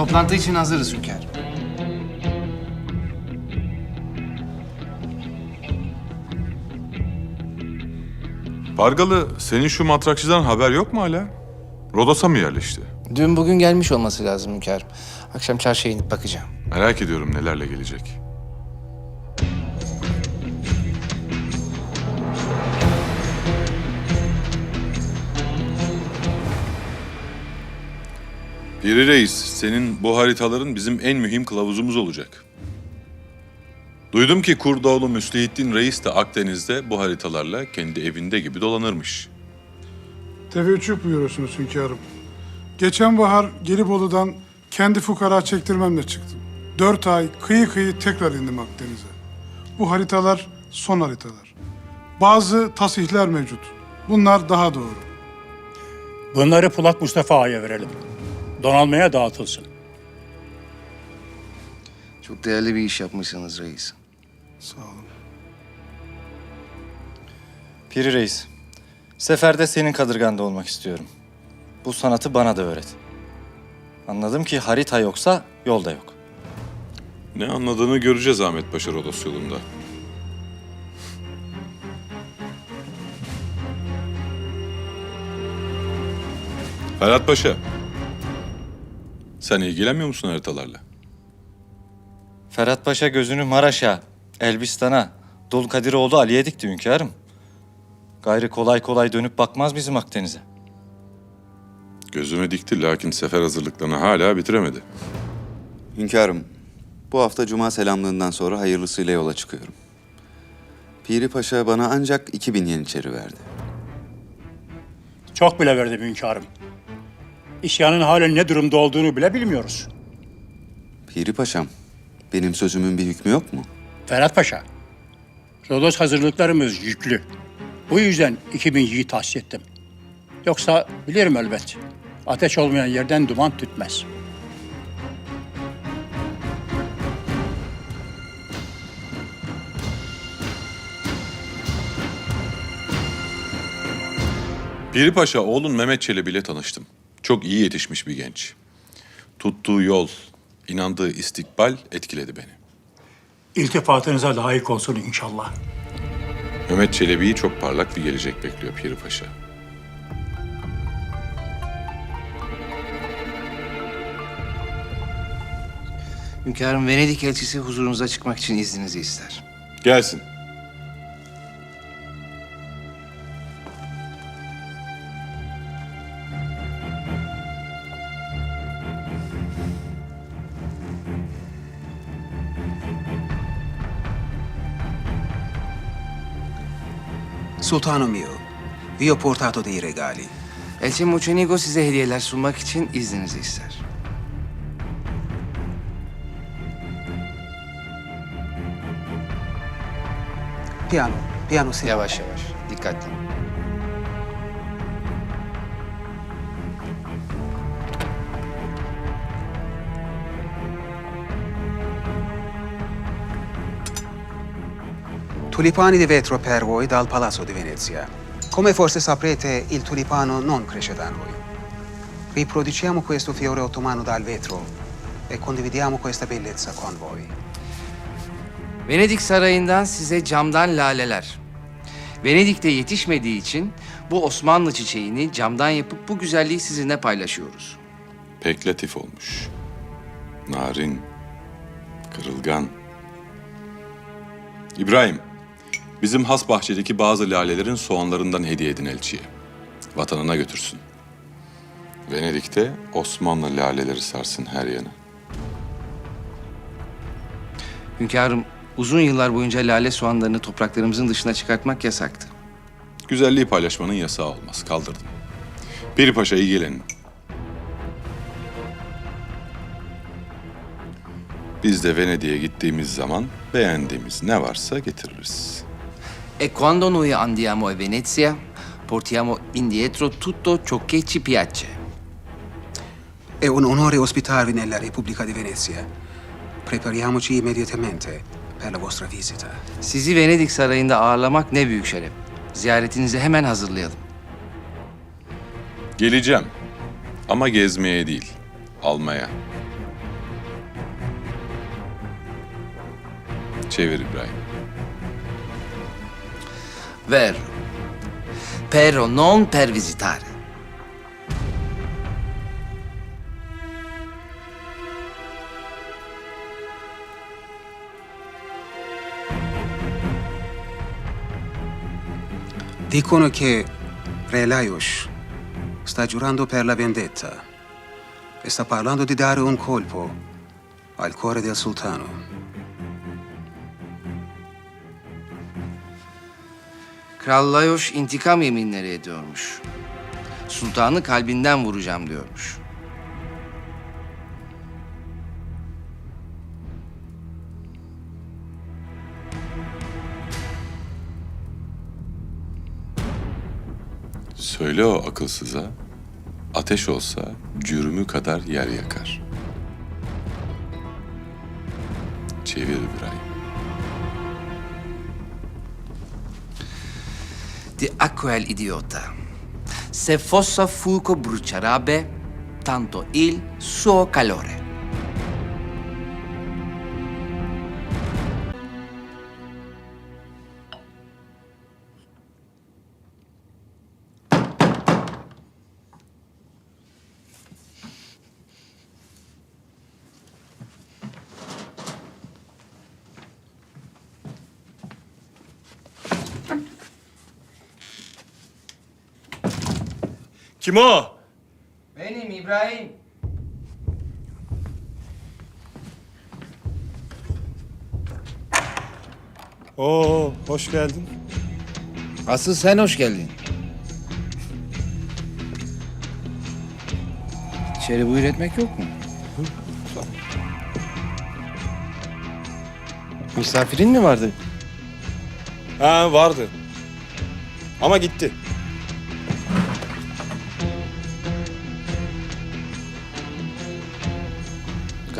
Toplantı için hazırız hünkârım. Pargalı, senin şu matrakçıdan haber yok mu hala? Rodos'a mı yerleşti? Dün bugün gelmiş olması lazım hünkârım. Akşam çarşıya inip bakacağım. Merak ediyorum nelerle gelecek. Piri Reis, senin bu haritaların bizim en mühim kılavuzumuz olacak. Duydum ki Kurdoğlu Müslühittin Reis de Akdeniz'de bu haritalarla kendi evinde gibi dolanırmış. Teveccüh buyuruyorsunuz hünkârım. Geçen bahar Gelibolu'dan kendi fukara çektirmemle çıktım. Dört ay kıyı kıyı tekrar indim Akdeniz'e. Bu haritalar son haritalar. Bazı tasihler mevcut. Bunlar daha doğru. Bunları Pulak Mustafa Ağa'ya verelim. Donanmaya dağıtılsın. Çok değerli bir iş yapmışsınız reis. Sağ olun. Piri Reis, seferde senin kadırganda olmak istiyorum. Bu sanatı bana da öğret. Anladım ki harita yoksa yol da yok. Ne anladığını göreceğiz Ahmet Paşa Rodos yolunda. Ferhat Paşa. Sen ilgilenmiyor musun haritalarla? Ferhat Paşa gözünü Maraş'a, Elbistan'a, Dulkadiroğlu Ali'ye dikti hünkârım. Gayrı kolay kolay dönüp bakmaz bizim Akdeniz'e. Gözüme dikti lakin sefer hazırlıklarını hala bitiremedi. Hünkârım, bu hafta Cuma selamlığından sonra hayırlısıyla yola çıkıyorum. Piri Paşa bana ancak 2000 yeniçeri verdi. Çok bile verdim hünkârım. İsyanın halen ne durumda olduğunu bile bilmiyoruz. Piri Paşam, benim sözümün bir hükmü yok mu? Ferhat Paşa, Rodos hazırlıklarımız yüklü. Bu yüzden 2000 yiğit tahsis ettim. Yoksa bilirim elbet. Ateş olmayan yerden duman tütmez. Piri Paşa oğlun Mehmet Çelebi ile tanıştım. Çok iyi yetişmiş bir genç. Tuttuğu yol, inandığı istikbal etkiledi beni. İltifatınıza layık olsun inşallah. Mehmet Çelebi'yi çok parlak bir gelecek bekliyor Piri Paşa. Hünkârım Venedik elçisi huzurunuza çıkmak için izninizi ister. Gelsin. Sultano mio, vi ho portato dei regali. Elçi Muçenigo size hediyeler sunmak için izninizi ister. Piano, piano sì. Yavaş yavaş, dikkatli. Tulipani di vetro per voi dal Palazzo di Venezia. Come forse saprete, il tulipano non cresce da noi. Riproduciamo questo fiore ottomano dal vetro e condividiamo questa bellezza con voi. Venedik Sarayı'ndan size camdan laleler. Venedik'te yetişmediği için bu Osmanlı çiçeğini camdan yapıp bu güzelliği sizinle paylaşıyoruz. Pek latif olmuş. Narin, kırılgan. İbrahim, bizim has bahçedeki bazı lalelerin soğanlarından hediye edin elçiye. Vatanına götürsün. Venedik'te Osmanlı laleleri sarsın her yanı. Hünkârım uzun yıllar boyunca lale soğanlarını topraklarımızın dışına çıkartmak yasaktı. Güzelliği paylaşmanın yasağı olmaz. Kaldırdım. Piri Paşa ilgilenin. Biz de Venedik'e gittiğimiz zaman beğendiğimiz ne varsa getiririz. E quando noi andiamo a Venezia, portiamo indietro tutto ciò che ci piace. È un onore ospitarvi nella Repubblica di Venezia. Prepariamoci immediatamente per la vostra visita. Sizi Venedik Sarayı'nda ağırlamak ne büyük şeref. Ziyaretinizi hemen hazırlayalım. Geleceğim. Ama gezmeye değil, almaya. Çevir İbrahim. Vero. Pero non per visitare. Dicono che Re Laios sta giurando per la vendetta e sta parlando di dare un colpo al cuore del sultano. Kral Laios intikam yeminleri ediyormuş. Sultanı kalbinden vuracağım diyormuş. Söyle o akılsıza, ateş olsa cürümü kadar yer yakar. Çevir İbrahim. Di aquel idiota. Se fossa fuoco brucierebbe tanto il suo calore. Kim o? Benim İbrahim. Oo, hoş geldin. Asıl sen hoş geldin. İçeri buyur etmek yok mu? Misafirin mi vardı? Ha, vardı. Ama gitti.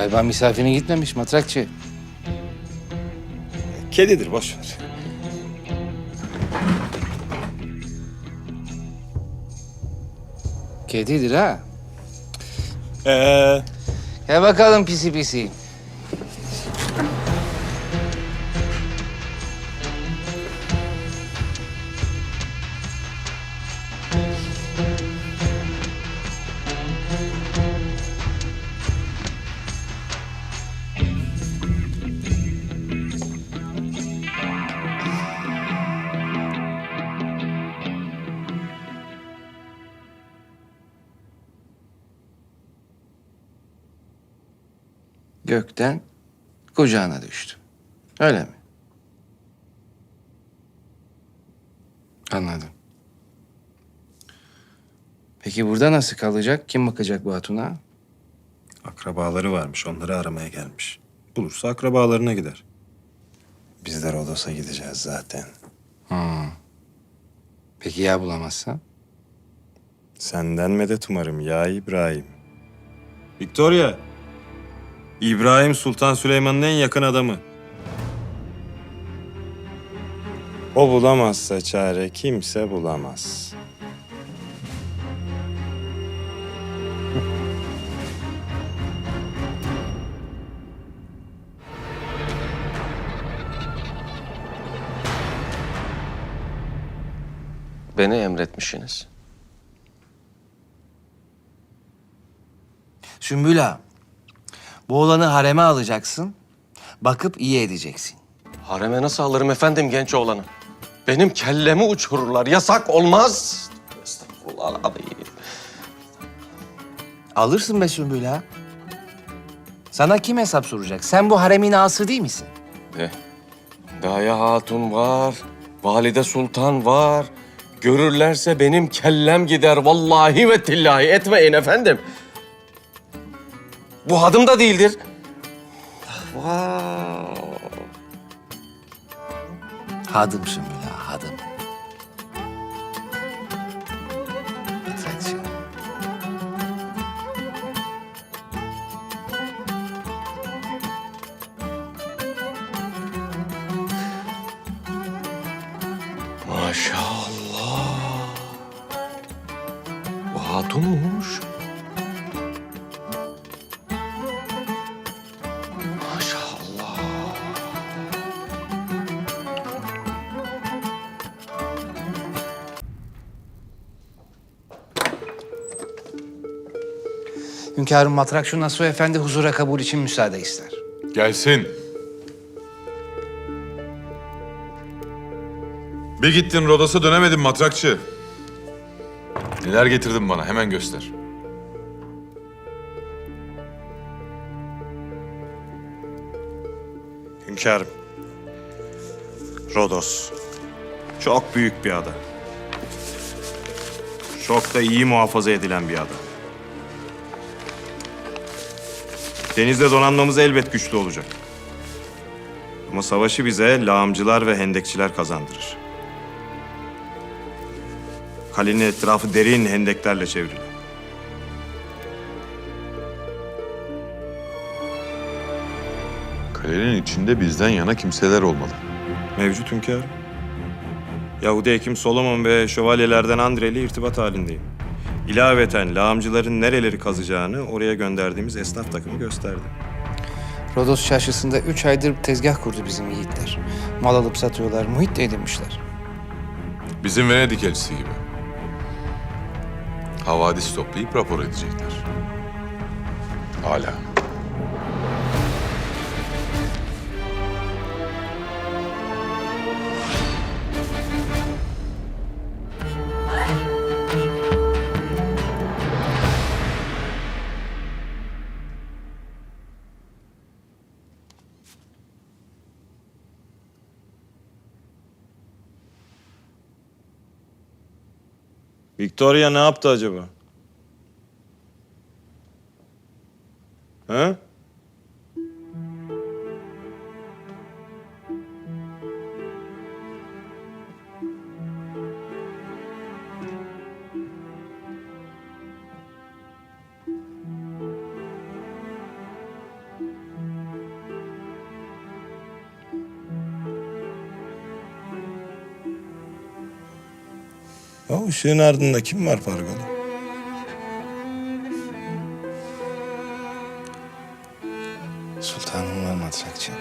Galiba misafirin gitmemiş matrakçı. Kedidir, boş ver. Kedidir ha. Ee, Gel bakalım pisi pisi. Gökten kucağına düştü. Öyle mi? Anladım. Peki burada nasıl kalacak? Kim bakacak bu hatuna? Akrabaları varmış, onları aramaya gelmiş. Bulursa akrabalarına gider. Biz de Rodos'a gideceğiz zaten. Peki ya bulamazsa? Senden medet umarım ya İbrahim. Victoria. İbrahim Sultan Süleyman'ın en yakın adamı. O bulamazsa çare kimse bulamaz. Beni emretmişsiniz. Sümbül ağa, bu oğlanı hareme alacaksın. Bakıp iyi edeceksin. Hareme nasıl alırım efendim genç oğlanı? Benim kellemi uçururlar. Yasak olmaz. Estağfurullah abi. Alırsın be Sümbül ağa. Sana kim hesap soracak? Sen bu haremin ağası değil misin? De. Daya Hatun var. Valide Sultan var. Görürlerse benim kellem gider. Vallahi ve tillahi etmeyin efendim. Bu hadım da değildir. Vay. Hadım Sümbül Hünkârım Matrakşu Nasuh Efendi huzura kabul için müsaade ister. Gelsin. Bir gittin Rodos'a dönemedin matrakçı. Neler getirdin bana hemen göster. Hünkârım. Rodos. Çok büyük bir ada. Çok da iyi muhafaza edilen bir ada. Denizde donanmamız elbet güçlü olacak. Ama savaşı bize lağımcılar ve hendekçiler kazandırır. Kalenin etrafı derin hendeklerle çevrili. Kalenin içinde bizden yana kimseler olmalı. Mevcut hünkârım. Yahudi hekim Solomon ve şövalyelerden Andre ile irtibat halindeyim. İlaveten lağımcıların nereleri kazacağını oraya gönderdiğimiz esnaf takımı gösterdi. Rodos çarşısında üç aydır tezgah kurdu bizim yiğitler. Mal alıp satıyorlar, muhit de edinmişler. Bizim Venedik elçisi gibi. Havadis toplayıp rapor edecekler. Hala. Victoria ne yaptı acaba? Ha? O ışığın ardında kim var Pargalı? Sultanım var matrakçı.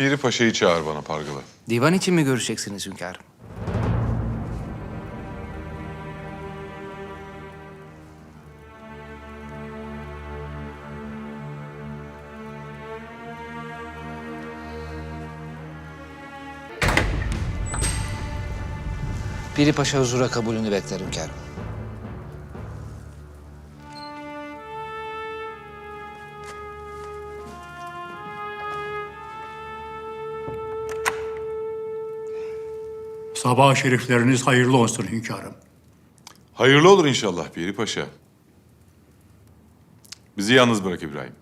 Piri Paşa'yı çağır bana Pargalı. Divan için mi görüşeceksiniz hünkârım? Piri Paşa huzura kabulünü bekler hünkârım. Sabah şerifleriniz hayırlı olsun hünkârım. Hayırlı olur inşallah Piri Paşa. Bizi yalnız bırak İbrahim.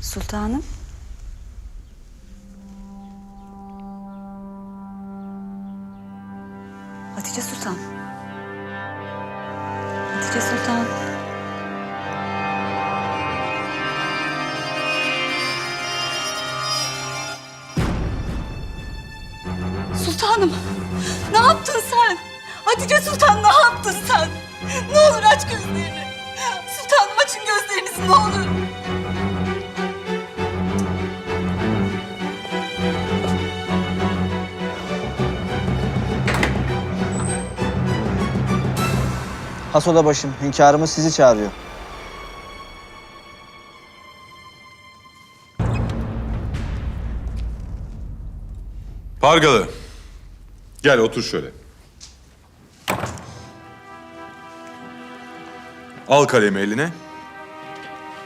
Sultanım. Hatice Sultan. Hatice Sultan. Sultanım, ne yaptın sen? Hatice Sultan ne yaptın sen? Hasoda başım, hünkârımız sizi çağırıyor. Pargalı. Gel otur şöyle. Al kalemi eline.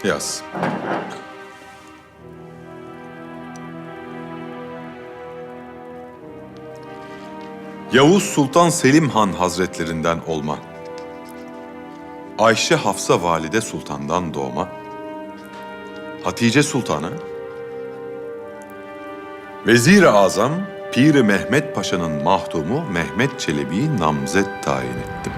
Yaz. Yavuz Sultan Selim Han Hazretlerinden olma. Ayşe Hafsa Valide Sultan'dan doğma. Hatice Sultan'a Vezir-i Azam Pir-i Mehmet Paşa'nın mahdumu Mehmet Çelebi'yi namzet tayin ettim.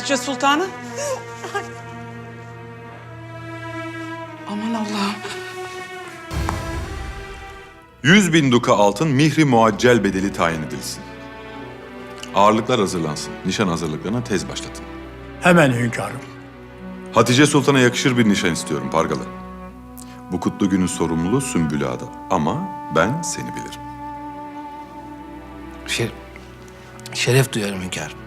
Hatice Sultan'ın? Aman Allah'ım. Yüz bin duka altın mihri muaccel bedeli tayin edilsin. Ağırlıklar hazırlansın. Nişan hazırlıklarına tez başlatın. Hemen hünkârım. Hatice Sultan'a yakışır bir nişan istiyorum Pargalı. Bu kutlu günün sorumluluğu Sümbül Ağa'da. Ama ben seni bilirim. Şer- şeref duyarım hünkârım.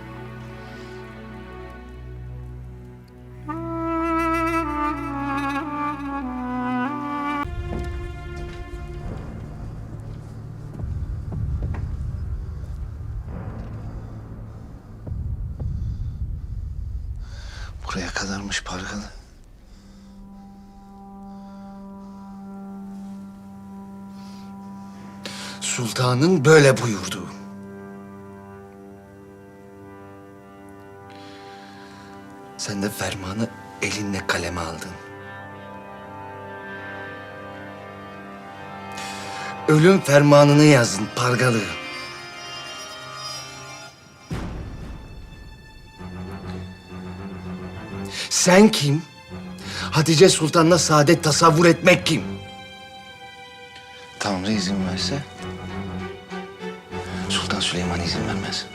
Sultanın böyle buyurduğu. Sen de fermanı elinle kaleme aldın. Ölüm fermanını yazdın Pargalı. Sen kim? Hatice Sultan'la saadet tasavvur etmek kim? Süleyman izin vermez.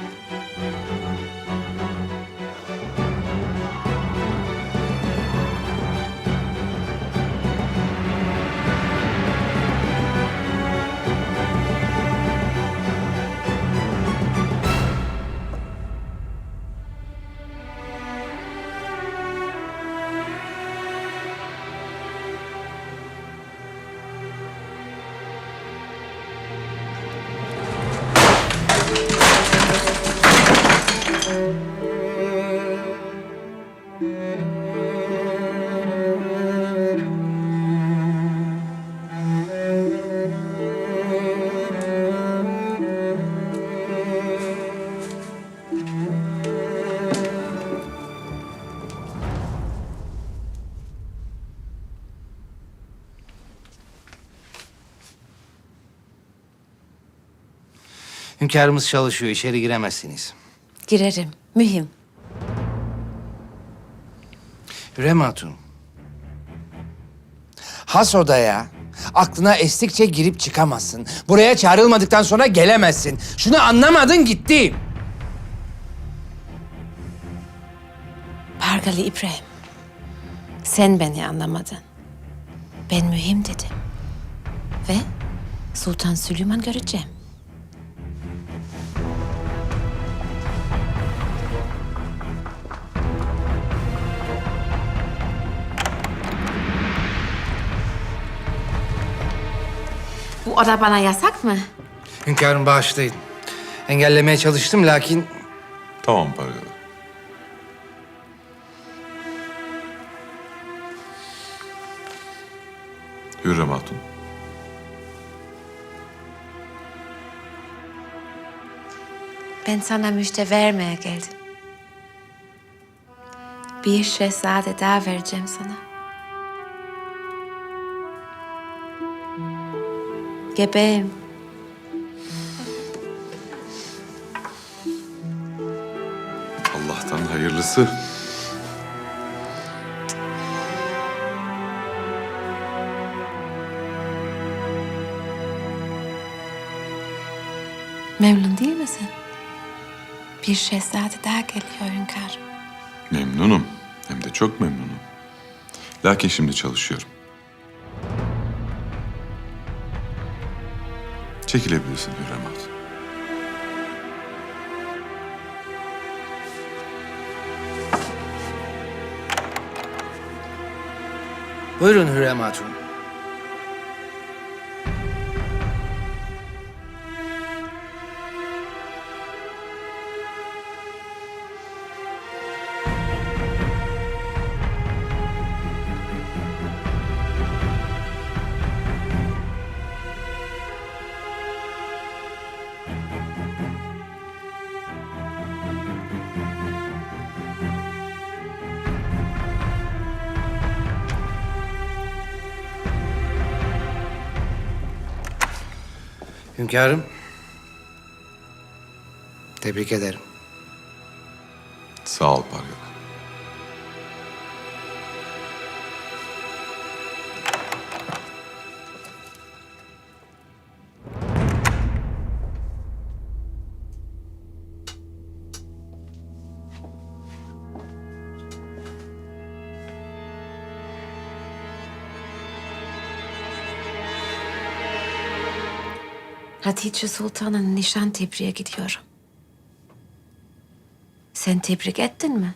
Hünkârımız çalışıyor, içeri giremezsiniz. Girerim. Mühim. Hürrem Hatun. Has odaya aklına estikçe girip çıkamazsın. Buraya çağrılmadıktan sonra gelemezsin. Şunu anlamadın gitti. Pargalı İbrahim. Sen beni anlamadın. Ben mühim dedim. Ve Sultan Süleyman göreceğim. Bu oda bana yasak mı? Hünkârım bağışlayın. Engellemeye çalıştım lakin Tamam Pargalı. Hürrem Hatun. Ben sana müjde vermeye geldim. Bir şehzade daha vereceğim sana. Gebeyim. Allah'tan hayırlısı. Memnun değil misin? Bir şehzade daha geliyor hünkârım. Memnunum. Hem de çok memnunum. Lakin şimdi çalışıyorum. Çekilebilirsin Hürrem Hatun. buyurun Hürrem Hatun. Hünkârım. Tebrik ederim. Sağ ol Pargalı. Hatice Sultan'ın nişan tebriğe gidiyorum. Sen tebrik ettin mi?